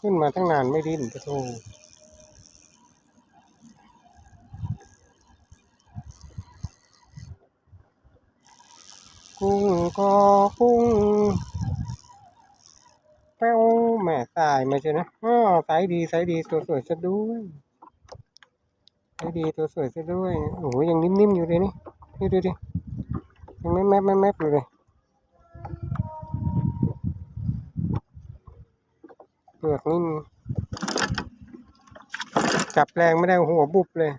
ขึ้นมาตั้งนานไม่ดิ้นปะโทกุ้งก็กุ้งแป้วแม่ตายมาใช่นะอ้อไซส์ดีไซส์ดีตัวสวยซะด้วยไซส์ดีตัวสวยซะด้วย โอ้โหยังนิ่มๆอยู่เลยนี่นี่ดูดิยังไม่แมบไม่แมบอยู่เลย เปลือกนิ่มจับแรงไม่ได้หัวบุบเลย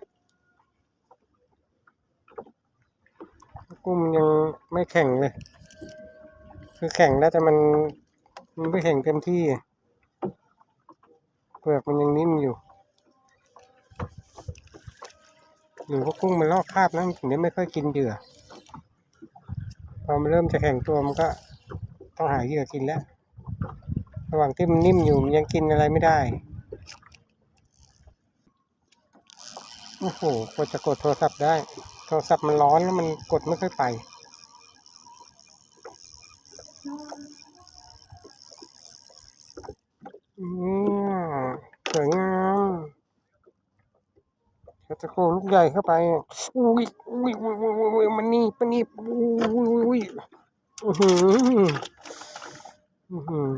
กุ้งมันยังไม่แข็งเลย คือแข็งแล้วแต่มัน มันไม่แข็งเต็มที่ เปลือกมันยังนิ่มอยู่ หรือว่ากุ้งมันลอกคราบนะมันถึงได้ไม่ค่อยกินเหยื่อพอมันเริ่มจะแข็งตัวมันก็ต้องหาเหยื่อกินแล้ว ระหว่างที่มันนิ่มอยู่มันยังกินอะไรไม่ได้ โอ้โหกว่าจะกดโทรศัพท์ได้ โทรศัพท์มันร้อนแล้วมันกดไม่ค่อยไปอืมสวยงามจะโคลูกใหญ่เข้าไปอุ้ยอุ้ยอุ้ยอุ้ยอุ้ยมันนี่มันนี่อุ้ยอุ้ยอุ้ยอือหืออือหือ